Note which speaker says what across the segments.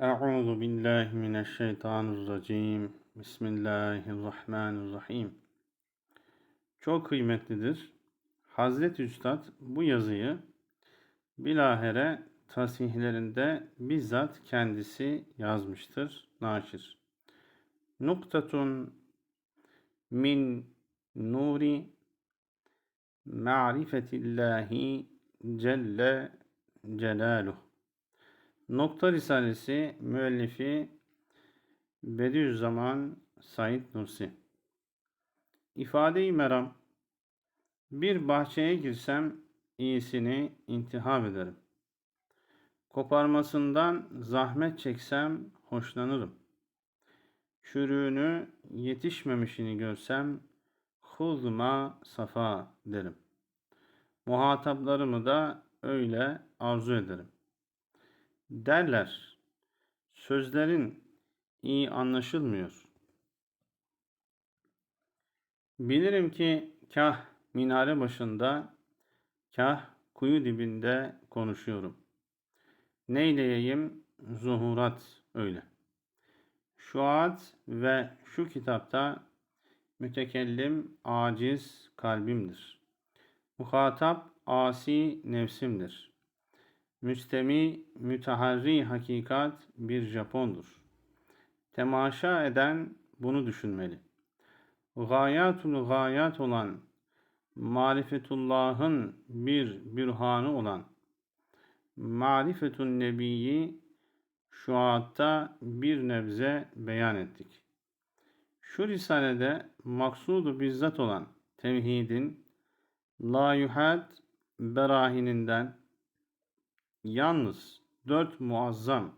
Speaker 1: Euzu billahi mineşşeytanirracim. Bismillahirrahmanirrahim. Çok kıymetlidir. Hazreti Üstad bu yazıyı bilahere tasihlerinde bizzat kendisi yazmıştır. Naşir. Nuktatun min nuri ma'rifetillahi celle celaluhu. Nokta Risalesi müellifi Bediüzzaman Said Nursi İfade-i meram Bir bahçeye girsem iyisini intihab ederim. Koparmasından zahmet çeksem hoşlanırım. Çürüğünü yetişmemişini görsem huzma safa derim. Muhataplarımı da öyle arzu ederim derler. Sözlerin iyi anlaşılmıyor. Bilirim ki kah minare başında, kah kuyu dibinde konuşuyorum. Neyleyeyim zuhurat öyle. Şuat ve şu kitapta mütekellim aciz kalbimdir. Muhatap asi nefsimdir.'' Müstemi, müteharri hakikat bir Japondur. Temaşa eden bunu düşünmeli. Gayatul gayat olan, marifetullah'ın bir bürhanı olan, marifetun nebiyi şu hatta bir nebze beyan ettik. Şu risalede maksudu bizzat olan tevhidin la yuhad berahininden Yalnız dört muazzam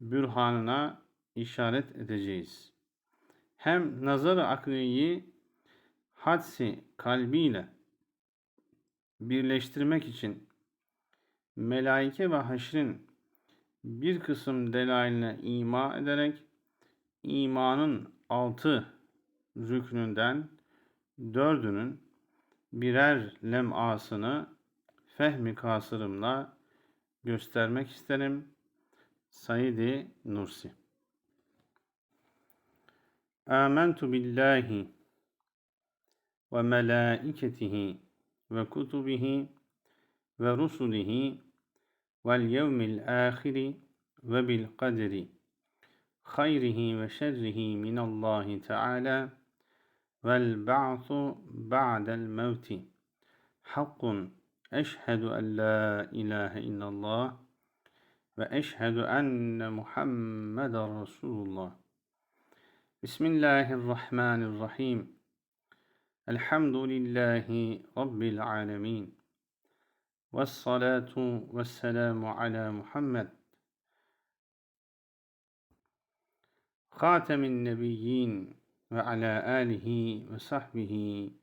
Speaker 1: bürhanına işaret edeceğiz. Hem nazar-ı akliyi hadsi kalbiyle birleştirmek için melaike ve haşrin bir kısım delailine ima ederek imanın altı rüknünden dördünün birer lemasını fehmi kasırımla göstermek isterim. Said Nursi Amentu billahi ve melaiketihi ve kutubihi ve rusulihi vel yevmil ahiri ve bil kaderi hayrihi ve şerrihi minallahi teala vel ba'su ba'del mevti hakkun أشهد أن لا إله إلا الله وأشهد أن محمد رسول الله. بسم الله الرحمن الرحيم. الحمد لله رب العالمين. والصلاة والسلام على محمد. خاتم النبيين وعلى آله وصحبه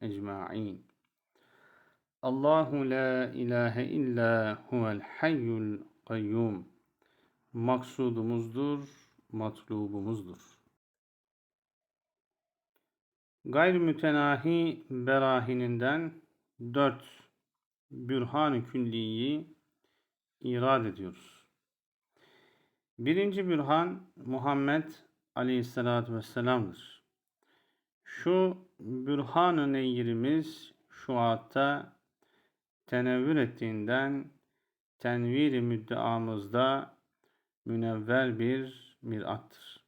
Speaker 1: أجمعين. Allahu la ilahe illa huvel hayyul kayyum. Maksudumuzdur, matlubumuzdur. Gayrimütenahi berahininden dört bürhan-ı külliyi irad ediyoruz. Birinci bürhan Muhammed Aleyhisselatü Vesselam'dır. Şu bürhan-ı neyrimiz şu hatta tenevvür ettiğinden tenvir-i müddeamızda münevver bir mirattır.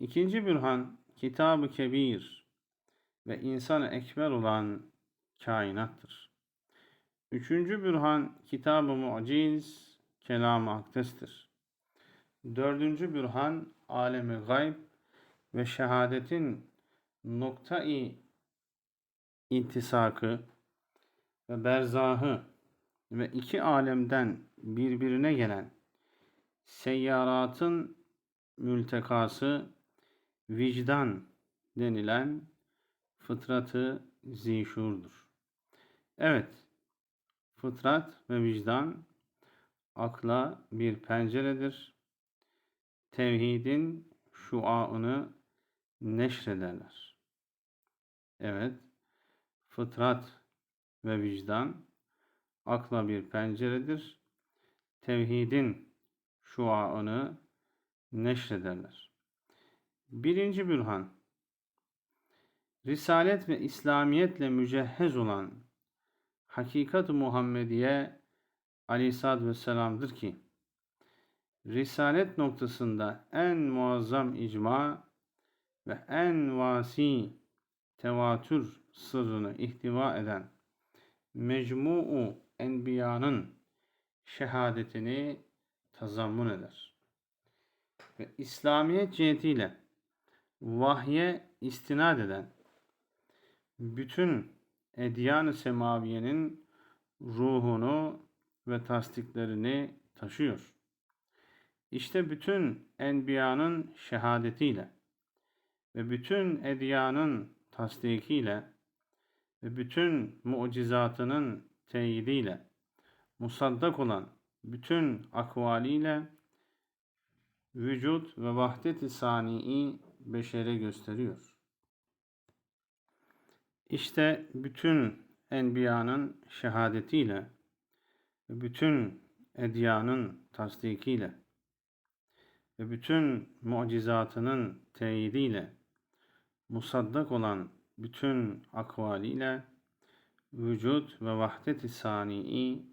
Speaker 1: İkinci bürhan Kitab-ı Kebir ve insan ekber olan kainattır. Üçüncü bürhan Kitab-ı Muciz Kelam-ı Akdes'tir. Dördüncü bürhan alemi gayb ve şehadetin nokta-i intisakı ve berzahı ve iki alemden birbirine gelen seyyaratın mültekası vicdan denilen fıtratı zişurdur. Evet, fıtrat ve vicdan akla bir penceredir. Tevhidin şuaını neşrederler. Evet, fıtrat ve vicdan akla bir penceredir. Tevhidin şuaını neşrederler. Birinci bürhan, Risalet ve İslamiyetle mücehhez olan Hakikat-ı Muhammediye Aleyhisselatü Vesselam'dır ki, Risalet noktasında en muazzam icma ve en vasi tevatür sırrını ihtiva eden mecmuu enbiyanın şehadetini tazammun eder. Ve İslamiyet cihetiyle vahye istinad eden bütün edyan-ı semaviyenin ruhunu ve tasdiklerini taşıyor. İşte bütün enbiyanın şehadetiyle ve bütün edyanın tasdikiyle ve bütün mucizatının teyidiyle musaddak olan bütün akvaliyle vücut ve vahdet-i sani'i beşere gösteriyor. İşte bütün enbiyanın şehadetiyle bütün edyanın tasdikiyle ve bütün mucizatının teyidiyle musaddak olan bütün akvaliyle vücut ve vahdet-i sani'i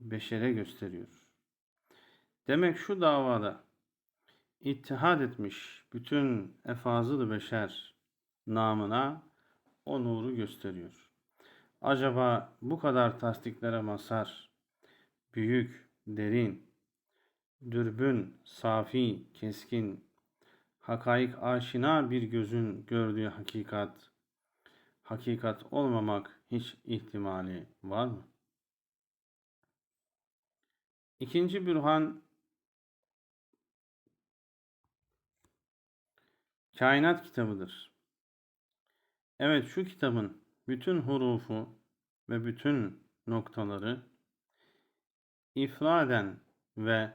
Speaker 1: beşere gösteriyor. Demek şu davada ittihad etmiş bütün efazıl beşer namına o nuru gösteriyor. Acaba bu kadar tasdiklere mazhar, büyük, derin, dürbün, safi, keskin, hakaik aşina bir gözün gördüğü hakikat, hakikat olmamak hiç ihtimali var mı? İkinci bürhan kainat kitabıdır. Evet şu kitabın bütün hurufu ve bütün noktaları ifraden ve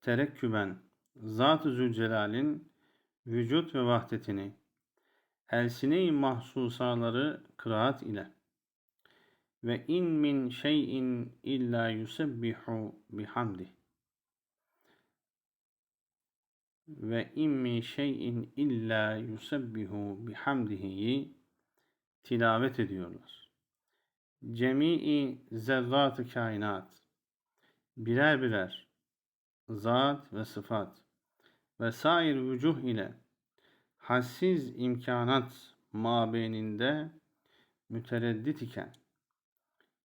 Speaker 1: terekküben Zat-ı Zülcelal'in vücut ve vahdetini elsine-i mahsusaları kıraat ile ve in min şeyin illa yusebbihu bihamdi ve in min şeyin illa yusebbihu bihamdihi tilavet ediyorlar. Cemii zerrat-ı kainat birer birer zat ve sıfat ve sair vücuh ile hassiz imkanat mabeyninde mütereddit iken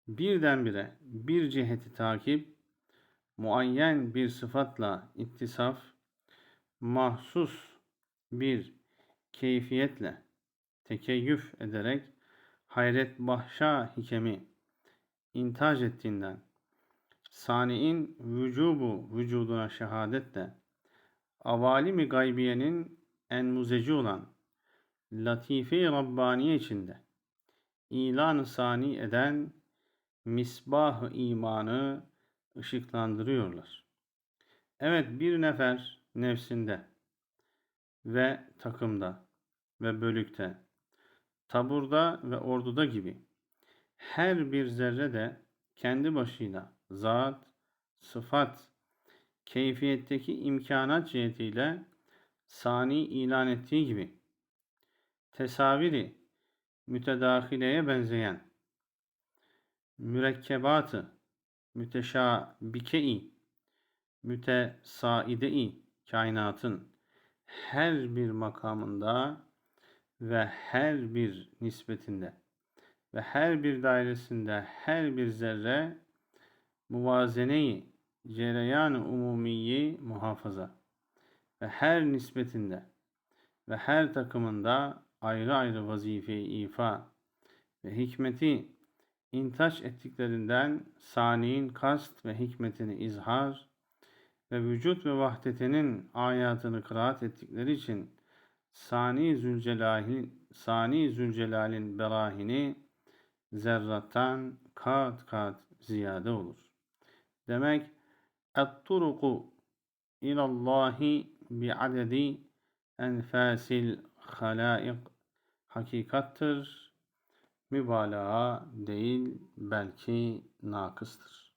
Speaker 1: birdenbire bir ciheti takip muayyen bir sıfatla ittisaf mahsus bir keyfiyetle tekeyyüf ederek hayret bahşa hikemi intaj ettiğinden sani'in vücubu vücuduna şehadetle avalimi gaybiyenin en muzeci olan latife-i Rabbaniye içinde ilan sani eden misbah imanı ışıklandırıyorlar. Evet bir nefer nefsinde ve takımda ve bölükte, taburda ve orduda gibi her bir zerre de kendi başıyla zat, sıfat, keyfiyetteki imkanat cihetiyle sani ilan ettiği gibi. Tesaviri mütedahileye benzeyen. Mürekkebatı müteşabike-i mütesaide-i kainatın her bir makamında ve her bir nispetinde ve her bir dairesinde her bir zerre muvazeneyi cereyan umumiyi muhafaza ve her nispetinde ve her takımında ayrı ayrı vazifeyi ifa ve hikmeti intaç ettiklerinden saniin kast ve hikmetini izhar ve vücut ve vahdetinin ayatını kıraat ettikleri için Sani Zülcelal'in Sani Zülcelal'in berahini zerrattan kat kat ziyade olur. Demek et-turuku ilallahi bi adedi enfasil halaik hakikattır. Mübalağa değil belki nakıstır.